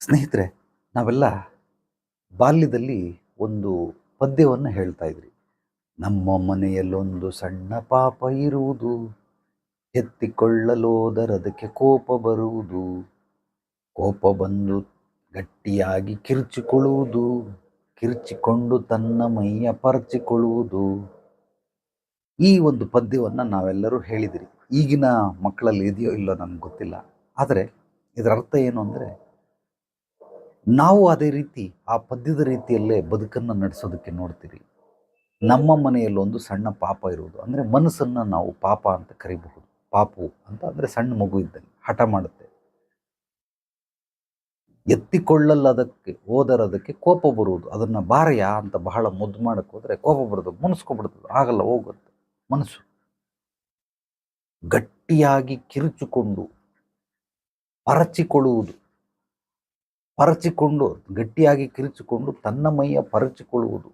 ಸ್ನೇಹಿತರೆ, ನಾವೆಲ್ಲ ಬಾಲ್ಯದಲ್ಲಿ ಒಂದು ಪದ್ಯವನ್ನು ಹೇಳ್ತಾ ಇದ್ರಿ. ನಮ್ಮ ಮನೆಯಲ್ಲೊಂದು ಸಣ್ಣ ಪಾಪ ಇರುವುದು, ಎತ್ತಿಕೊಳ್ಳಲೋದರದಕ್ಕೆ ಕೋಪ ಬರುವುದು, ಕೋಪ ಬಂದು ಗಟ್ಟಿಯಾಗಿ ಕಿರ್ಚಿಕೊಳ್ಳುವುದು, ಕಿರ್ಚಿಕೊಂಡು ತನ್ನ ಮೈಯ ಪರಚಿಕೊಳ್ಳುವುದು. ಈ ಒಂದು ಪದ್ಯವನ್ನು ನಾವೆಲ್ಲರೂ ಹೇಳಿದಿರಿ. ಈಗಿನ ಮಕ್ಕಳಲ್ಲಿ ಇದೆಯೋ ಇಲ್ಲೋ ನನಗೆ ಗೊತ್ತಿಲ್ಲ. ಆದರೆ ಇದರ ಅರ್ಥ ಏನು ಅಂದರೆ ನಾವು ಅದೇ ರೀತಿ ಆ ಪದ್ಯದ ರೀತಿಯಲ್ಲೇ ಬದುಕನ್ನು ನಡೆಸೋದಕ್ಕೆ ನೋಡ್ತೀರಿ. ನಮ್ಮ ಮನೆಯಲ್ಲಿ ಒಂದು ಸಣ್ಣ ಪಾಪ ಇರುವುದು. ಅಂದರೆ ಮನಸ್ಸನ್ನು ನಾವು ಪಾಪ ಅಂತ ಕರಿಬಹುದು. ಪಾಪು ಅಂತ ಅಂದರೆ ಸಣ್ಣ ಮಗು ಇದ್ದಂಗೆ ಹಠ ಮಾಡುತ್ತೆ. ಎತ್ತಿಕೊಳ್ಳಲ್ಲದಕ್ಕೆ ಹೋದರದಕ್ಕೆ ಕೋಪ ಬರುವುದು. ಅದನ್ನು ಬಾರಯ ಅಂತ ಬಹಳ ಮುದ್ದು ಮಾಡಕ್ಕೆ ಹೋದರೆ ಕೋಪ ಬರೋದು. ಮುನಿಸ್ಕೊಬಿಡ್ತದೆ ಆಗಲ್ಲ, ಹೋಗುತ್ತೆ. ಮನಸ್ಸು. ಗಟ್ಟಿಯಾಗಿ ಕಿರುಚಿಕೊಂಡು ಪರಚಿಕೊಳ್ಳುವುದು ಪರಚಿಕೊಂಡು, ಗಟ್ಟಿಯಾಗಿ ಕಿರಿಚಿಕೊಂಡು ತನ್ನ ಮೈಯ ಪರಚಿಕೊಳ್ಳುವುದು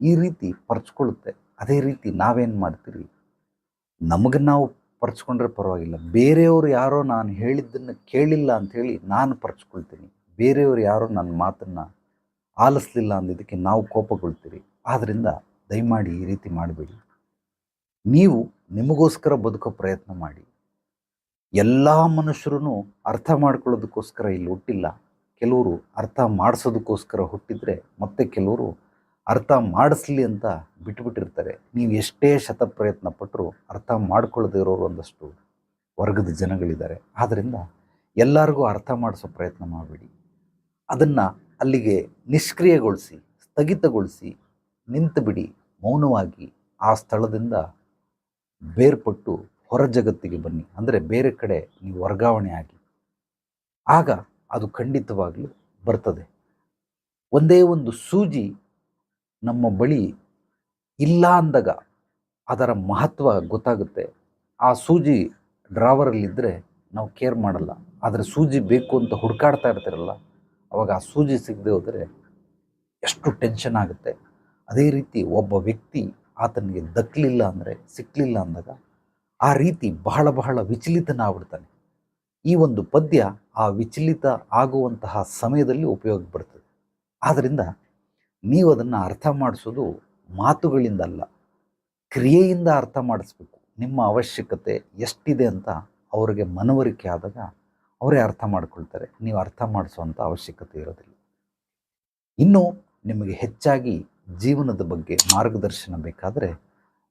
ಈ ರೀತಿ ಪರಚಿಕೊಳ್ಳುತ್ತೆ. ಅದೇ ರೀತಿ ನಾವೇನು ಮಾಡ್ತೀರಿ? ನಮಗೆ ನಾವು ಪರಚಿಕೊಂಡ್ರೆ ಪರವಾಗಿಲ್ಲ. ಬೇರೆಯವರು ಯಾರೋ ನಾನು ಹೇಳಿದ್ದನ್ನು ಕೇಳಿಲ್ಲ ಅಂಥೇಳಿ ನಾನು ಪರಚ್ಕೊಳ್ತೀನಿ. ಬೇರೆಯವರು ಯಾರೋ ನನ್ನ ಮಾತನ್ನು ಆಲಿಸ್ಲಿಲ್ಲ ಅಂದಿದ್ದಕ್ಕೆ ನಾವು ಕೋಪಗೊಳ್ತೀರಿ. ಆದ್ದರಿಂದ ದಯಮಾಡಿ ಈ ರೀತಿ ಮಾಡಬೇಡಿ. ನೀವು ನಿಮಗೋಸ್ಕರ ಬದುಕೋ ಪ್ರಯತ್ನ ಮಾಡಿ. ಎಲ್ಲ ಮನುಷ್ಯರೂ ಅರ್ಥ ಮಾಡ್ಕೊಳ್ಳೋದಕ್ಕೋಸ್ಕರ ಇಲ್ಲಿ ಹುಟ್ಟಿಲ್ಲ. ಕೆಲವರು ಅರ್ಥ ಮಾಡಿಸೋದಕ್ಕೋಸ್ಕರ ಹುಟ್ಟಿದರೆ ಮತ್ತೆ ಕೆಲವರು ಅರ್ಥ ಮಾಡಿಸ್ಲಿ ಅಂತ ಬಿಟ್ಬಿಟ್ಟಿರ್ತಾರೆ. ನೀವು ಎಷ್ಟೇ ಶತಪ್ರಯತ್ನ ಪಟ್ಟರೂ ಅರ್ಥ ಮಾಡ್ಕೊಳ್ಳದೇ ಇರೋರು ಒಂದಷ್ಟು ವರ್ಗದ ಜನಗಳಿದ್ದಾರೆ. ಆದ್ದರಿಂದ ಎಲ್ಲರಿಗೂ ಅರ್ಥ ಮಾಡಿಸೋ ಪ್ರಯತ್ನ ಮಾಡಬೇಡಿ. ಅದನ್ನು ಅಲ್ಲಿಗೆ ನಿಷ್ಕ್ರಿಯಗೊಳಿಸಿ, ಸ್ಥಗಿತಗೊಳಿಸಿ ನಿಂತುಬಿಡಿ, ಮೌನವಾಗಿ ಆ ಸ್ಥಳದಿಂದ ಬೇರ್ಪಟ್ಟು ಹೊರ ಜಗತ್ತಿಗೆ ಬನ್ನಿ. ಅಂದರೆ ಬೇರೆ ಕಡೆ ನೀವು ವರ್ಗಾವಣೆ ಆಗಿ. ಆಗ ಅದು ಖಂಡಿತವಾಗಲೂ ಬರ್ತದೆ. ಒಂದೇ ಒಂದು ಸೂಜಿ ನಮ್ಮ ಬಳಿ ಇಲ್ಲ ಅಂದಾಗ ಅದರ ಮಹತ್ವ ಗೊತ್ತಾಗುತ್ತೆ. ಆ ಸೂಜಿ ಡ್ರಾವರಲ್ಲಿದ್ದರೆ ನಾವು ಕೇರ್ ಮಾಡಲ್ಲ. ಆದರೆ ಸೂಜಿ ಬೇಕು ಅಂತ ಹುಡುಕಾಡ್ತಾ ಇರ್ತಿರಲ್ಲ, ಅವಾಗ ಆ ಸೂಜಿ ಸಿಗದೆ ಹೋದರೆ ಎಷ್ಟು ಟೆನ್ಷನ್ ಆಗುತ್ತೆ. ಅದೇ ರೀತಿ ಒಬ್ಬ ವ್ಯಕ್ತಿ ಆತನಿಗೆ ದಕ್ಕಲಿಲ್ಲ ಅಂದರೆ ಸಿಕ್ಕಲಿಲ್ಲ ಅಂದಾಗ ಆ ರೀತಿ ಬಹಳ ಬಹಳ ವಿಚಲಿತನಾಗ್ಬಿಡ್ತಾನೆ. ಈ ಒಂದು ಪದ್ಯ ಆ ವಿಚಲಿತ ಆಗುವಂತಹ ಸಮಯದಲ್ಲಿ ಉಪಯೋಗ ಬರ್ತದೆ ಆದ್ದರಿಂದ ನೀವು ಅದನ್ನು ಅರ್ಥ ಮಾಡಿಸೋದು ಮಾತುಗಳಿಂದ ಅಲ್ಲ ಕ್ರಿಯೆಯಿಂದ ಅರ್ಥ ಮಾಡಿಸ್ಬೇಕು. ನಿಮ್ಮ ಅವಶ್ಯಕತೆ ಎಷ್ಟಿದೆ ಅಂತ ಅವರಿಗೆ ಮನವರಿಕೆ ಆದಾಗ ಅವರೇ ಅರ್ಥ ಮಾಡ್ಕೊಳ್ತಾರೆ. ನೀವು ಅರ್ಥ ಮಾಡಿಸುವಂಥ ಅವಶ್ಯಕತೆ ಇರೋದಿಲ್ಲ. ಇನ್ನು ನಿಮಗೆ ಹೆಚ್ಚಾಗಿ ಜೀವನದ ಬಗ್ಗೆ ಮಾರ್ಗದರ್ಶನ ಬೇಕಾದರೆ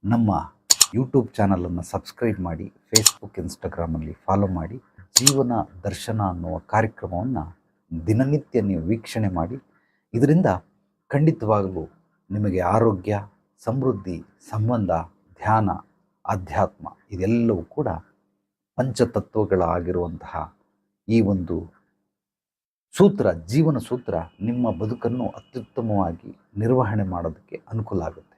ನಮ್ಮ ಯೂಟ್ಯೂಬ್ ಚಾನಲನ್ನು ಸಬ್ಸ್ಕ್ರೈಬ್ ಮಾಡಿ ಫೇಸ್ಬುಕ್ ಇನ್ಸ್ಟಾಗ್ರಾಮಲ್ಲಿ ಫಾಲೋ ಮಾಡಿ. ಜೀವನ, ದರ್ಶನ ಅನ್ನುವ ಕಾರ್ಯಕ್ರಮವನ್ನು ದಿನನಿತ್ಯ ನೀವು ವೀಕ್ಷಣೆ ಮಾಡಿ, ಇದರಿಂದ ಖಂಡಿತವಾಗಲೂ ನಿಮಗೆ ಆರೋಗ್ಯ, ಸಮೃದ್ಧಿ, ಸಂಬಂಧ, ಧ್ಯಾನ, ಆಧ್ಯಾತ್ಮ ಇದೆಲ್ಲವೂ ಕೂಡ ಪಂಚತತ್ವಗಳಾಗಿರುವಂತಹ ಈ ಒಂದು ಸೂತ್ರ, ಜೀವನ ಸೂತ್ರ ನಿಮ್ಮ ಬದುಕನ್ನು ಅತ್ಯುತ್ತಮವಾಗಿ ನಿರ್ವಹಣೆ ಮಾಡೋದಕ್ಕೆ ಅನುಕೂಲ ಆಗುತ್ತೆ.